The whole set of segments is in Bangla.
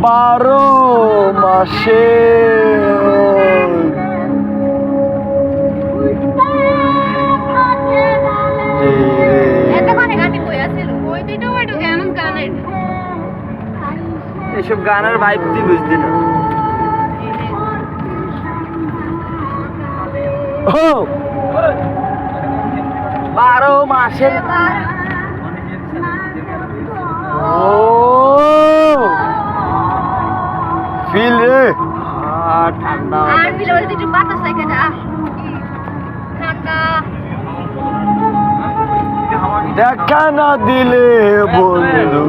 বারো মাসে। গান গানের ভাইব তুই বুঝতি না। বারো মাসের ঠান্ডা আর বিলে বলে দুটো বাতাস লাগে যা ঠান্ডা। দেখা না দিলে বন্ধু।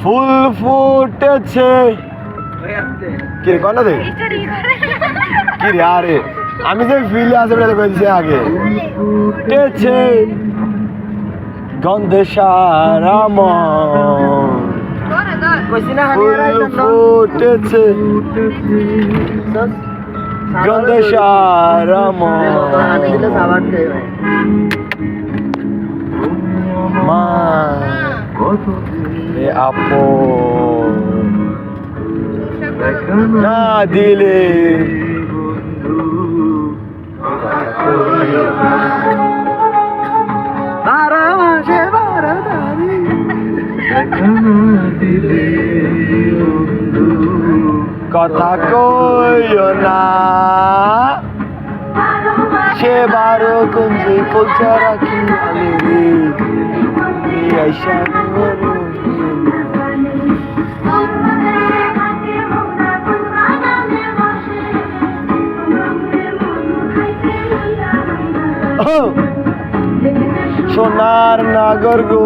ফুল ফুটেছে। কি রে কনা দে স্টাডি কি রে, আরে, আমি যে ফিল আছে বলে কইছি আগে। ফুটেছে গন্ধে সারা মন ফুটেছে। গন্ধে সারা মা, এ আপন। না দিলে। বারো মাসে বারো তারিখ। কথা কইও না। সে বারো কুঞ্জি পৌঁছা রাখি আমি। আইসা সোনার নাগর গো।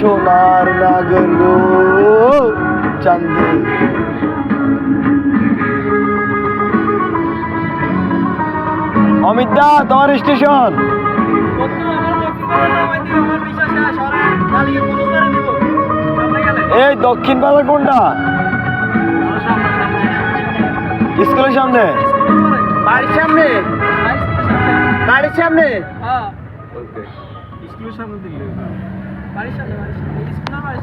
সোনার নাগর গো। চান্দে। অমিত দা, তোমার স্টেশন। এই দক্ষিণ পাড়া কোনটা? স্কুলের সামনে? বাড়ির সামনে? বাড়ির সামনে? স্কুলের সামনে দিলে বাড়ির সামনে বাড়ির সামনে। স্কুলের বাড়ির সামনে।